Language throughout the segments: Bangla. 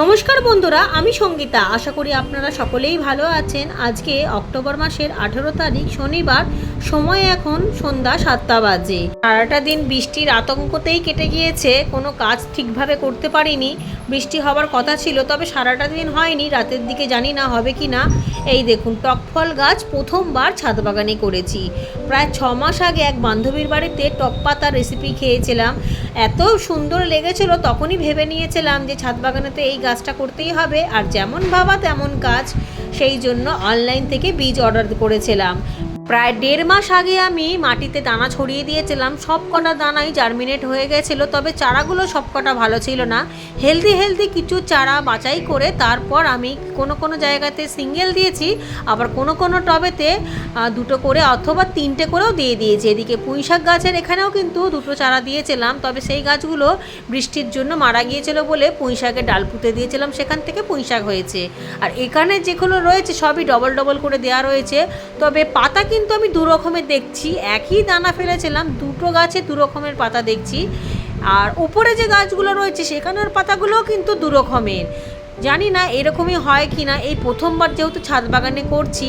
নমস্কার বন্ধুরা, আমি সঙ্গীতা। আশা করি আপনারা সকলেই ভালো আছেন। আজকে অক্টোবর মাসের আঠেরো তারিখ, শনিবার। সময় এখন সন্ধ্যা সাতটা বাজে। সারাটা দিন বৃষ্টির আতঙ্কতেই কেটে গিয়েছে। কোনো কাজ ঠিকভাবে করতে পারিনি। বৃষ্টি হওয়ার কথা ছিল, তবে সারাটা দিন হয়নি। রাতের দিকে জানি না হবে কি না। এই দেখুন, টকফল গাছ প্রথমবার ছাদ বাগানে করেছি। প্রায় ছ মাস আগে এক বান্ধবীর বাড়িতে টক পাতার রেসিপি খেয়েছিলাম। এত সুন্দর লেগেছিল, তখনই ভেবে নিয়েছিলাম যে ছাদ বাগানেতে এই গাছটা করতেই হবে। আর যেমন ভাবা তেমন কাজ। সেই জন্য অনলাইন থেকে বীজ অর্ডার করেছিলাম। প্রায় দেড় মাস আগে আমি মাটিতে দানা ছড়িয়ে দিয়েছিলাম। সব কটা দানাই জার্মিনেট হয়ে গেছিল, তবে চারাগুলো সব কটা ভালো ছিল না। হেলদি হেলদি কিছু চারা বাছাই করে তারপর আমি কোনো কোনো জায়গাতে সিঙ্গেল দিয়েছি, আবার কোনো কোনো টবেতে দুটো করে অথবা তিনটে করেও দিয়ে দিয়েছি। এদিকে পুঁই শাক গাছের এখানেও কিন্তু দুটো চারা দিয়েছিলাম, তবে সেই গাছগুলো বৃষ্টির জন্য মারা গিয়েছিল বলে পুঁই শাকের ডাল পুঁতে দিয়েছিলাম, সেখান থেকে পুঁই শাক হয়েছে। আর এখানে যেগুলো রয়েছে সবই ডবল ডবল করে দেওয়া রয়েছে। তবে পাতা কিন্তু আমি দু রকমের দেখছি। একই দানা ফেলেছিলাম, দুটো গাছে দু রকমের পাতা দেখছি। আর উপরে যে গাছগুলো রয়েছে, সেখানের পাতাগুলোও কিন্তু দু রকমের। জানি না এরকমই হয় কি না এই প্রথমবার যেহেতু ছাদ বাগানে করছি,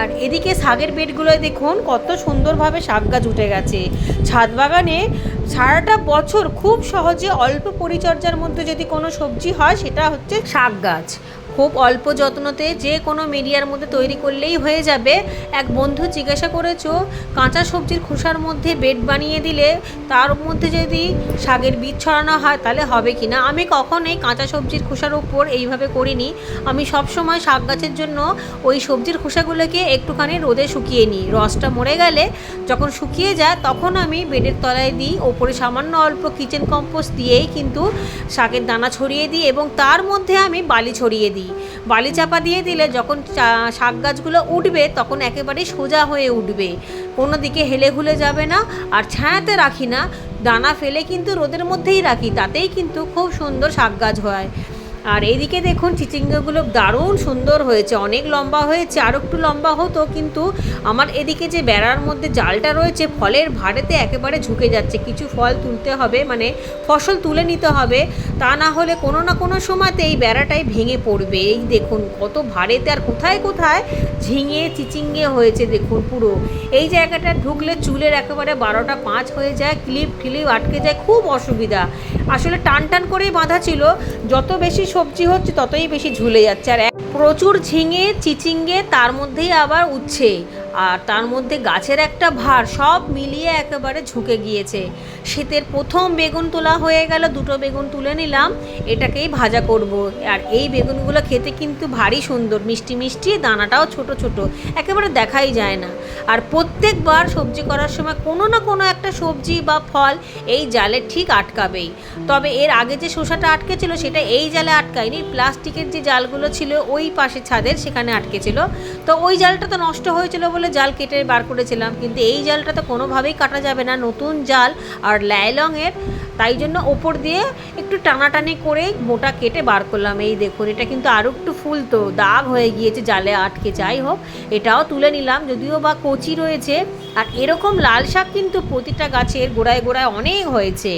আর এদিকে শাকের বেডগুলোয় দেখুন, কত সুন্দরভাবে শাক গাছ উঠে গেছে। ছাদ বাগানে সারাটা বছর খুব সহজে অল্প পরিচর্যার মধ্যে যদি কোনো সবজি হয়, সেটা হচ্ছে শাক গাছ। খুব অল্প যত্নতে যে কোনো মিডিয়ার মধ্যে তৈরি করলেই হয়ে যাবে। এক বন্ধু জিজ্ঞাসা করেছ, কাঁচা সবজির খোসার মধ্যে বেড বানিয়ে দিলে তার মধ্যে যদি শাকের বীজ ছড়ানো হয় তাহলে হবে কি না? আমি কখনোই কাঁচা সবজির খোসার উপর এইভাবে করিনি। আমি সব সময় শাক গাছের জন্য ওই সবজির খোসাগুলোকে একটুখানি রোদে শুকিয়ে নিই। রসটা মরে গেলে যখন শুকিয়ে যায় তখন আমি বেডের তলায় দিই। ওপরে সামান্য অল্প কিচেন কম্পোস্ট দিয়েই কিন্তু শাকের দানা ছড়িয়ে দিই এবং তার মধ্যে আমি বালি ছড়িয়ে দিই। বালি চাপা দিয়ে দিলে যখন শাক গাছগুলো উঠবে তখন একেবারে সোজা হয়ে উঠবে। কোনো দিকে হেলে ঘুলে যাবে না আর ছায়াতে রাখি না। দানা ফেলে কিন্তু রোদের মধ্যেই রাখি, তাতেই কিন্তু খুব সুন্দর শাক গাছ হয়। আর এইদিকে দেখুন, চিচিঙ্গাগুলো দারুণ সুন্দর হয়েছে। অনেক লম্বা হয়েছে, আর একটু লম্বা হতো, কিন্তু আমার এদিকে যে বেড়ার মধ্যে জালটা রয়েছে, ফলের ভাড়েতে একেবারে ঝুঁকে যাচ্ছে। কিছু ফল তুলতে হবে মানে ফসল তুলে নিতে হবে, তা না হলে কোনো না কোনো সময়তে এই বেড়াটাই ভেঙে পড়বে। এই দেখুন, কত ভাড়েতে আর কোথায় কোথায় ঝিঙে, চিচিঙ্গে হয়েছে, দেখুন পুরো। এই জায়গাটা ঢুকলে চুলের একেবারে বারোটা পাঁচ হয়ে যায়, ক্লিপ ক্লিপ আটকে যায়, খুব অসুবিধা। আসলে টান টান করেই বাঁধা ছিল, যত বেশি সবজি হচ্ছে ততই বেশি ঝুলে যাচ্ছে। আর প্রচুর ঝিঙে, চিচিঙ্গে, তার মধ্যেই আবার উঠছে আর তার মধ্যে গাছের একটা ভার সব মিলিয়ে একেবারে ঝুঁকে গিয়েছে। শীতের প্রথম বেগুন তোলা হয়ে গেল, দুটো বেগুন তুলে নিলাম, এটাকেই ভাজা করব। আর এই বেগুনগুলো খেতে কিন্তু ভারী সুন্দর, মিষ্টি মিষ্টি, দানাটাও ছোট ছোট, একেবারে দেখাই যায় না। আর প্রত্যেকবার সবজি করার সময় কোনো না কোনো একটা সবজি বা ফল এই জালে ঠিক আটকাবেই। তবে এর আগে যে শসাটা আটকেছিল, সেটা এই জালে আটকায়নি, প্লাস্টিকের যে জালগুলো ছিল ওই পাশে ছাদের সেখানে আটকেছিল। তো ওই জালটা তো নষ্ট হয়েছিল বলে জাল কেটে বার করেছিলাম, কিন্তু এই জালটা তো কোনোভাবেই কাটা যাবে না, নতুন জাল, আর লাইলংয়ের তাই জন্য ওপর দিয়ে একটু টানাটানি করে মোটা কেটে বার করলাম। এই দেখুন, এটা কিন্তু আরও একটু ফুল তো দাগ হয়ে গিয়েছে জালে আটকে। যাই হোক, এটাও তুলে নিলাম, যদিও বা কচি রয়েছে। আর এরকম লাল শাক কিন্তু প্রতিটা গাছের গোড়ায় গোড়ায় অনেক হয়েছে।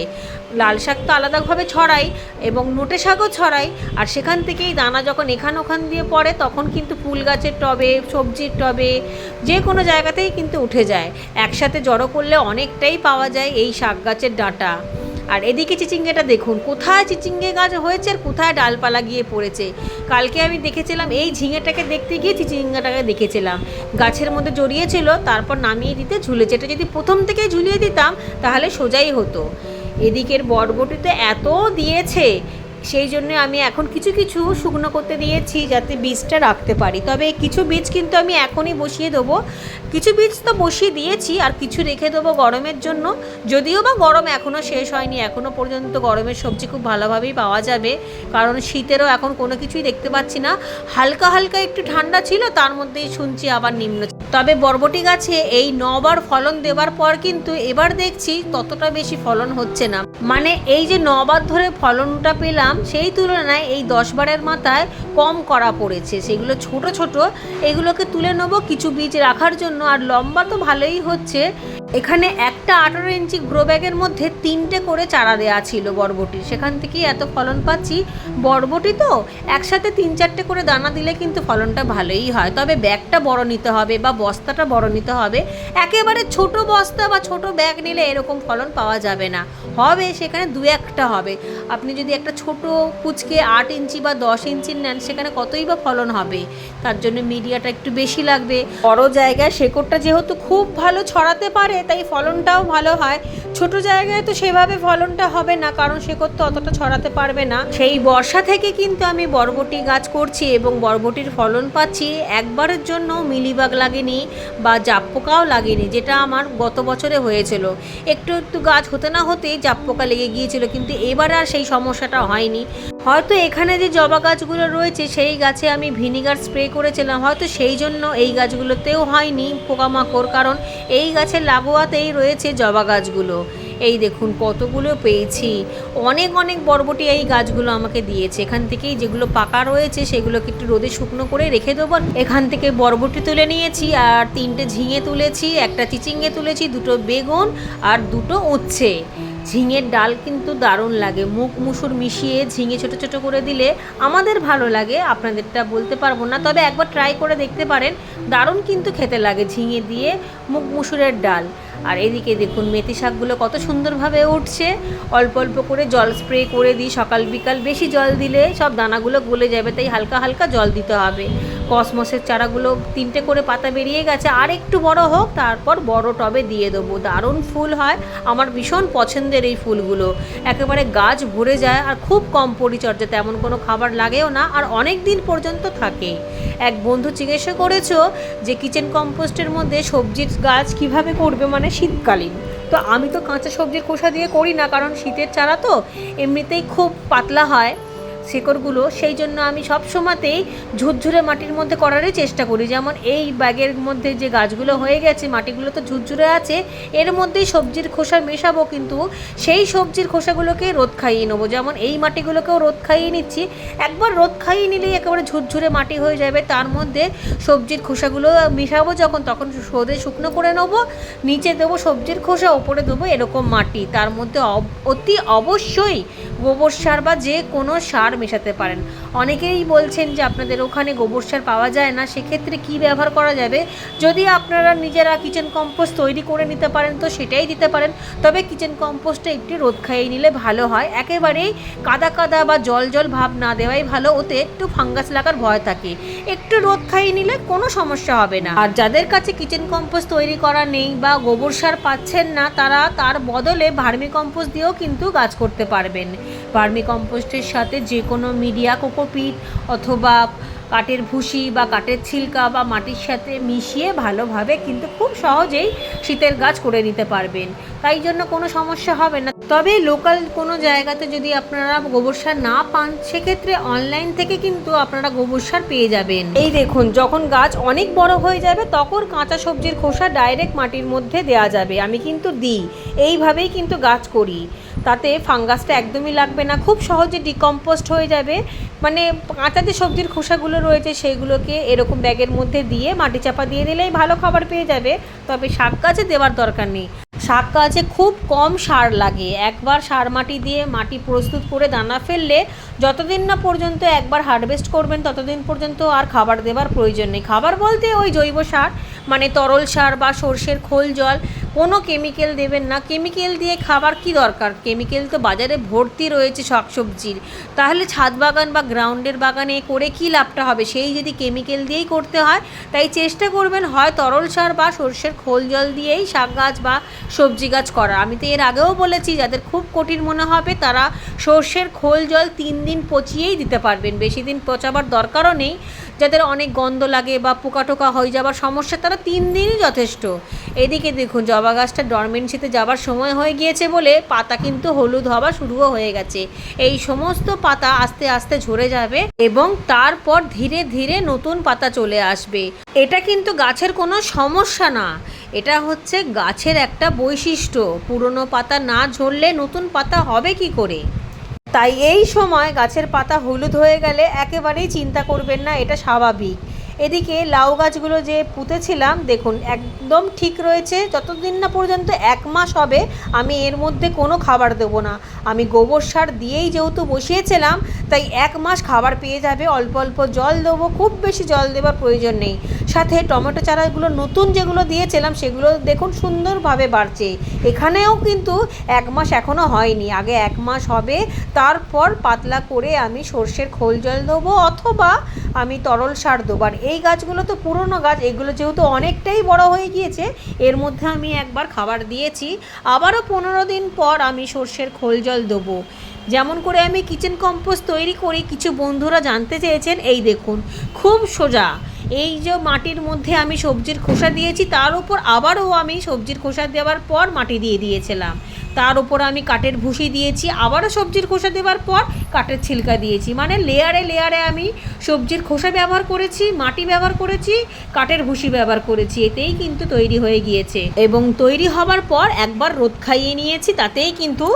লাল শাক তো আলাদাভাবে ছড়াই এবং নোটে শাকও ছড়াই আর সেখান থেকেই দানা যখন এখান ওখান দিয়ে পড়ে, তখন কিন্তু ফুল গাছের টবে, সবজির টবে, যে কোনো জায়গাতেই কিন্তু উঠে যায়। একসাথে জড়ো করলে অনেকটাই পাওয়া যায় এই শাক গাছের ডাঁটা। আর এদিকে চিচিঙ্গেটা দেখুন, কোথায় চিচিঙ্গে গাছ হয়েছে আর কোথায় ডালপালা গিয়ে পড়েছে? কালকে আমি দেখেছিলাম, এই ঝিঙেটাকে দেখতে গিয়ে চিচিঙ্গাটাকে দেখেছিলাম। গাছের মধ্যে জড়িয়েছিল তারপর নামিয়ে দিতে ঝুলেছে। এটা যদি প্রথম থেকে ঝুলিয়ে দিতাম, তাহলে সোজাই হতো। এদিকের বরবটিতে এত দিয়েছে, সেই জন্য আমি এখন কিছু কিছু শুকনো করতে দিয়েছি যাতে বীজটা রাখতে পারি। তবে কিছু বীজ কিন্তু আমি এখনই বসিয়ে দেবো। কিছু বীজ তো বসিয়ে দিয়েছি আর কিছু রেখে দেবো গরমের জন্য। যদিও বা গরম এখনও শেষ হয়নি এখনও পর্যন্ত গরমের সবজি খুব ভালোভাবেই পাওয়া যাবে। কারণ শীতেরও এখন কোনো কিছুই দেখতে পাচ্ছি না। হালকা হালকা একটু ঠান্ডা ছিল, তার মধ্যেই শুনছি আবার নিম্ন তবে বরবটি গাছে এই নবার ফলন দেওয়ার পর কিন্তু এবার দেখছি ততটা বেশি ফলন হচ্ছে না। মানে এই যে নবার ধরে ফলনটা পেলাম, সেই তুলনায় এই দশ বারের মাথায় কম করা পড়েছে। সেগুলো ছোট ছোট, এগুলোকে তুলে নেব কিছু বীজ রাখার জন্য। আর লম্বা তো ভালোই হচ্ছে। এখানে একটা আঠারো ইঞ্চি গ্রো ব্যাগের মধ্যে তিনটে করে চারা দেওয়া ছিল বরবটির সেখান থেকেই এত ফলন পাচ্ছি। বরবটি তো একসাথে তিন চারটে করে দানা দিলে কিন্তু ফলনটা ভালোই হয়। তবে ব্যাগটা বড় নিতে হবে বা বস্তাটা বড় নিতে হবে। একেবারে ছোট বস্তা বা ছোট ব্যাগ নিলে এরকম ফলন পাওয়া যাবে না। হবে, সেখানে দু একটা হবে। আপনি যদি একটা ছোট কুচকে আট ইঞ্চি বা দশ ইঞ্চির নেন, সেখানে কতই বা ফলন হবে? তার জন্য মিডিয়াটা একটু বেশি লাগবে। বড় জায়গায় শেকড়টা যেহেতু খুব ভালো ছড়াতে পারে তাই ফলনটাও ভালো হয়। ছোট জায়গায় তো সেভাবে ফলনটা হবে না, কারণ শেকড় তো অতটা ছড়াতে পারবে না। সেই বর্ষা থেকে কিন্তু আমি বরবটি গাছ করছি এবং বরবটির ফলন পাচ্ছি একবারের জন্য মিলিবাগ লাগেনি বা জাপ পোকাও লাগেনি, যেটা আমার গত বছরে হয়েছিল। একটু একটু গাছ হতে না হতেই জাপ পোকা লেগে গিয়েছিল, কিন্তু এবার আর সেই সমস্যাটা হয়নি। হয়তো এখানে যে জবা গাছগুলো রয়েছে, সেই গাছে আমি ভিনিগার স্প্রে করেছিলাম। হয়তো সেই জন্য এই গাছগুলোতেও হয়নি পোকামাকড়, কারণ এই গাছের লাগোয়াতেই রয়েছে জবা গাছগুলো। এই দেখুন কতগুলো পেয়েছি। অনেক অনেক বরবটি এই গাছগুলো আমাকে দিয়েছে। এখান থেকেই যেগুলো পাকা রয়েছে, সেগুলোকে একটু রোদে শুকনো করে রেখে দেবো। এখান থেকে বরবটি তুলে নিয়েছি, আর তিনটে ঝিঙে তুলেছি, একটা চিচিঙ্গে তুলেছি, দুটো বেগুন, আর দুটো উচ্ছে। ঝিঙের ডাল কিন্তু দারুণ লাগে। মুখ মুসুর মিশিয়ে ঝিঙে ছোট ছোট করে দিলে আমাদের ভালো লাগে, আপনাদেরটা বলতে পারব না। তবে একবার ট্রাই করে দেখতে পারেন, দারুণ কিন্তু খেতে লাগে ঝিঙে দিয়ে মুখ মুসুরের ডাল। আর এদিকে দেখুন, মেথি শাকগুলো কত সুন্দরভাবে উঠছে। অল্প অল্প করে জল স্প্রে করে দিই, সকাল বিকাল বেশি জল দিলে সব দানাগুলো গলে যাবে, তাই হালকা হালকা জল দিতে হবে। কসমসের চারাগুলো তিনটে করে পাতা বেরিয়ে গেছে, আর একটু বড় হোক, তারপর বড় টবে দিয়ে দেবো। দারুণ ফুল হয়, আমার ভীষণ পছন্দের এই ফুলগুলো। একেবারে গাছ ভরে যায়, আর খুব কম পরিচর্যা, তেমন কোনো খাবার লাগেও না, আর অনেক দিন পর্যন্ত থাকে। এক বন্ধু জিজ্ঞাসা করেছ যে, কিচেন কম্পোস্টের মধ্যে সবজির গাছ কীভাবে করবে? মানে শীতকালীন। তো আমি তো কাঁচা সবজির খোসা দিয়ে করি না, কারণ শীতের চারা তো এমনিতেই খুব পাতলা হয়। শেকড়গুলো, সেই জন্য আমি সব সময়তেই ঝুরঝুরে মাটির মধ্যে করারই চেষ্টা করি। যেমন এই ব্যাগের মধ্যে যে গাছগুলো হয়ে গেছে, মাটিগুলো তো ঝুরঝুরে আছে, এর মধ্যেই সবজির খোসা মেশাবো কিন্তু সেই সবজির খোসাগুলোকে রোদ খাইয়ে নেব। যেমন এই মাটিগুলোকেও রোদ খাইয়ে নিচ্ছি। একবার রোদ খাইয়ে নিলেই একেবারে ঝুরঝুরে মাটি হয়ে যাবে। তার মধ্যে সবজির খোসাগুলো মেশাবো যখন, তখন রোদে শুকনো করে নেব, নিচে দেবো সবজির খোসা, ওপরে দেবো এরকম মাটি। তার মধ্যে অতি অবশ্যই গোবর সার বা যে কোনো সার মেশাতে পারেন। অনেকেই বলছেন যে আপনাদের ওখানে গোবর সার পাওয়া যায় না, সেক্ষেত্রে কি ব্যবহার করা যাবে? যদি আপনারা নিজেরা কিচেন কম্পোস্ট তৈরি করে নিতে পারেন, তো সেটাই দিতে পারেন। তবে কিচেন কম্পোস্টে একটু রোদ খাইয়ে নিলে ভালো হয়। একেবারেই কাদা কাদা বা জল জল ভাব না দেওয়াই ভালো, ওতে একটু ফাঙ্গাস লাগার ভয় থাকে। একটু রোদ খাইয়ে নিলে কোনো সমস্যা হবে না। আর যাদের কাছে কিচেন কম্পোস্ট তৈরি করা নেই বা গোবর সার পাচ্ছেন না, তারা তার বদলে ভার্মি কম্পোস্ট দিয়েও কিন্তু গাছ করতে পারবেন। ভার্মি কম্পোস্টের সাথে যে কোনো মিডিয়া কোকোপিট অথবা কাঠের ভুসি বা কাঠের ছিলকা বা মাটির সাথে মিশিয়ে ভালোভাবে কিন্তু খুব সহজেই শীতের গাছ করে নিতে পারবেন। তাই জন্য কোনো সমস্যা হবে না। তবে লোকাল কোনো জায়গাতে যদি আপনারা গোবর সার না পান, সেক্ষেত্রে অনলাইন থেকে কিন্তু আপনারা গোবর সার পেয়ে যাবেন। এই দেখুন, যখন গাছ অনেক বড় হয়ে যাবে, তখন কাঁচা সবজির খোসা ডাইরেক্ট মাটির মধ্যে দেওয়া যাবে। আমি কিন্তু দিই। এইভাবেই কিন্তু গাছ করি। তাতে ফাঙ্গাসটা একদমই লাগবে না। খুব সহজে ডিকম্পোস্ট হয়ে যাবে। মানে কাঁচা যে সবজির খোসাগুলো রয়েছে সেইগুলোকে এরকম ব্যাগের মধ্যে দিয়ে মাটি চাপা দিয়ে দিলেই ভালো খাবার পেয়ে যাবে। তবে শাক গাছে দেওয়ার দরকার নেই। শাক গাছে খুব কম সার লাগে। একবার সার মাটি দিয়ে মাটি প্রস্তুত করে দানা ফেললে যতদিন না পর্যন্ত একবার হারভেস্ট করবেন, ততদিন পর্যন্ত আর খাবার দেবার প্রয়োজন নেই। খাবার বলতে ওই জৈব সার মানে তরল সার বা সর্ষের খোল জল কোনো কেমিক্যাল দেবেন না। কেমিক্যাল দিয়ে খাবার কি দরকার? কেমিক্যাল তো বাজারে ভর্তি রয়েছে শাকসবজির। তাহলে ছাদ বাগান বা গ্রাউন্ডের বাগানে করে কি লাভটা হবে? সেই যদি কেমিক্যাল দিয়েই করতে হয়, তাই চেষ্টা করবেন হয় তরল সার বা সর্ষের খোল জল দিয়েই শাক গাছ বা সবজি গাছ করা আমি তো এর আগেও বলেছি, যাদের খুব কঠিন মনে হবে, তারা সর্ষের খোল জল তিন দিন পচিয়েই দিতে পারবেন। বেশি দিন পচাবার দরকারও নেই। যাদের অনেক গন্ধ লাগে বা পোকা টোকা হয়ে যাবার সমস্যা, তারা তিন দিনই যথেষ্ট। এদিকে দেখুন জবা গাছটা ডরমেন্সিতে যাবার সময় হয়ে গিয়েছে বলে পাতা কিন্তু হলুদ হওয়া শুরুও হয়ে গেছে। এই সমস্ত পাতা আস্তে আস্তে ঝরে যাবে এবং তারপর ধীরে ধীরে নতুন পাতা চলে আসবে। এটা কিন্তু গাছের কোনো সমস্যা না। এটা হচ্ছে গাছের একটা বৈশিষ্ট্য। পুরনো পাতা না ঝরলে নতুন পাতা হবে কি করে? তাই এই সময় গাছের পাতা হলুদ হয়ে গেলে একেবারেই চিন্তা করবেন না, এটা স্বাভাবিক। এদিকে লাউ গাছগুলো যে পুঁতেছিলাম, দেখুন, একদম ঠিক রয়েছে। যতদিন না পর্যন্ত এক মাস হবে আমি এর মধ্যে কোনো খাবার দেবো না। আমি গোবর সার দিয়েই যেহেতু বসিয়েছিলাম, তাই এক মাস খাবার পেয়ে যাবে, অল্প অল্প জল দেবো, খুব বেশি জল দেওয়ার প্রয়োজন নেই। সাথে টমেটো চারাগুলো নতুন যেগুলো দিয়েছিলাম, সেগুলো দেখুন সুন্দরভাবে বাড়ছে। এখানেও কিন্তু এক মাস এখনও হয়নি। আগে এক মাস হবে, তারপর পাতলা করে আমি সর্ষের খোল জল দেবো, অথবা আমি তরল সার দেবো। আর এই গাছগুলো তো পুরনো গাছ, এগুলো যেহেতু অনেকটাই বড় হয়ে গিয়েছে, এর মধ্যে আমি একবার খাবার দিয়েছি। আবারও পনেরো দিন পর আমি সর্ষের খোল জল দেবো। যেমন করে আমি কিচেন কম্পোস্ট তৈরি করি কিছু বন্ধুরা জানতে চেয়েছেন, এই দেখুন, খুব সোজা। এই যে মাটির মধ্যে আমি সবজির খোসা দিয়েছি, তার উপর আবারও আমি সবজির খোসা দেওয়ার পর মাটি দিয়ে দিয়েছিলাম। তার উপর আমি কাঠের ভুসি দিয়েছি, আবারও সবজির খোসা দেওয়ার পর কাঠের ছিলকা দিয়েছি। মানে লেয়ারে লেয়ারে আমি সবজির খোসা ব্যবহার করেছি, মাটি ব্যবহার করেছি, কাঠের ভুসি ব্যবহার করেছি। এতেই কিন্তু তৈরি হয়ে গিয়েছে। এবং তৈরি হবার পর একবার রোদ খাইয়ে নিয়েছি, তাতেই কিন্তু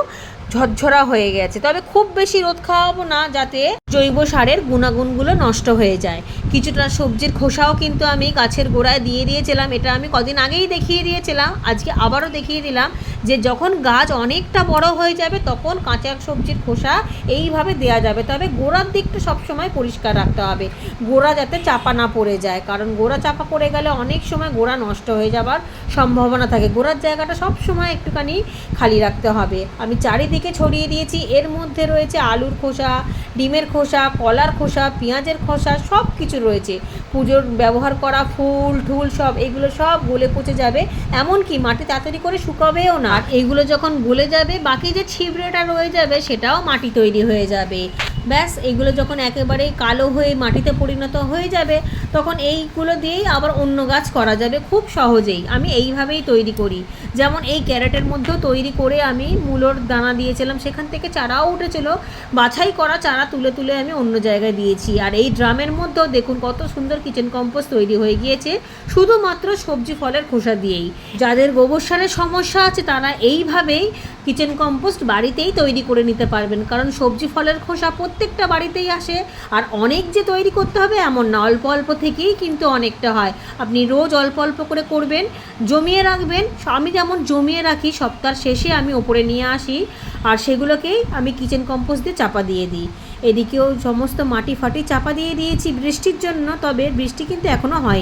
ঝরঝরা হয়ে গেছে। তবে খুব বেশি রোদ খাওয়াবো না যাতে জৈব সারের গুণাগুণগুলো নষ্ট হয়ে যায়। কিছুটা সবজির খোসাও কিন্তু আমি গাছের গোড়ায় দিয়ে দিয়েছিলাম। এটা আমি কদিন আগেই দেখিয়ে দিয়েছিলাম, আজকে আবারও দেখিয়ে দিলাম যে যখন গাছ অনেকটা বড় হয়ে যাবে তখন কাঁচা সবজির খোসা এইভাবে দেয়া যাবে। তবে গোড়ার দিকটা সবসময় পরিষ্কার রাখতে হবে। গোড়া যাতে চাপা না পড়ে যায়, কারণ গোড়া চাপা পড়ে গেলে অনেক সময় গোড়া নষ্ট হয়ে যাবার সম্ভাবনা থাকে। গোড়ার জায়গাটা সব সময় একটুখানি খালি রাখতে হবে। আমি চারিদিকে ছড়িয়ে দিয়েছি। এর মধ্যে রয়েছে আলুর খোসা, ডিমের খোসা, কলার খোসা, পেঁয়াজের খোসা সব কিছু রয়েছে। পুজোর ব্যবহার করা ফুল ঠুল সব, এগুলো সব গলে পচে যাবে। এমনকি মাটি তাড়াতাড়ি করে শুকাবেও না। এগুলো যখন গলে যাবে, বাকি যে ছিবড়েটা রয়ে যাবে, সেটাও মাটি তৈরি হয়ে যাবে। ব্যাস, এগুলো যখন একেবারে কালো হয়ে মাটিতে পরিণত হয়ে যাবে, তখন এইগুলো দিয়েই আবার অন্য গাছ করা যাবে খুব সহজেই। আমি এইভাবেই তৈরি করি। যেমন এই ক্যারেটের মধ্যেও তৈরি করে আমি মূলোর দানা দিয়েছিলাম, সেখান থেকে চারাও উঠেছিল। বাছাই করা চারা তুলে তুলে আমি অন্য জায়গায় দিয়েছি। আর এই ড্রামের মধ্যেও দেখুন কত সুন্দর কিচেন কম্পোস্ট তৈরি হয়ে গিয়েছে, শুধুমাত্র সবজি ফলের খোসা দিয়েই। যাদের গোবর সারের সমস্যা আছে, তারা এইভাবেই কিচেন কম্পোস্ট বাড়িতেই তৈরি করে নিতে পারবেন। কারণ সবজি ফলের খোসা প্রত্যেকটা বাড়িতেই আসে। আর অনেক যে তৈরি করতে হবে এমন না। অল্প অল্প থেকেই কিন্তু অনেকটা হয়। আপনি রোজ অল্প অল্প করে করবেন, জমিয়ে রাখবেন। আমি যেমন জমিয়ে রাখি সপ্তাহ শেষে আমি ওপরে নিয়ে আসি। আর সেগুলোকেই আমি কিচেন কম্পোস্ট দিয়ে চাপা দিয়ে দিই। এদিকেও সমস্ত মাটি ফাটি চাপা দিয়ে দিয়েছি বৃষ্টির জন্য, তবে বৃষ্টি কিন্তু এখনও হয়নি।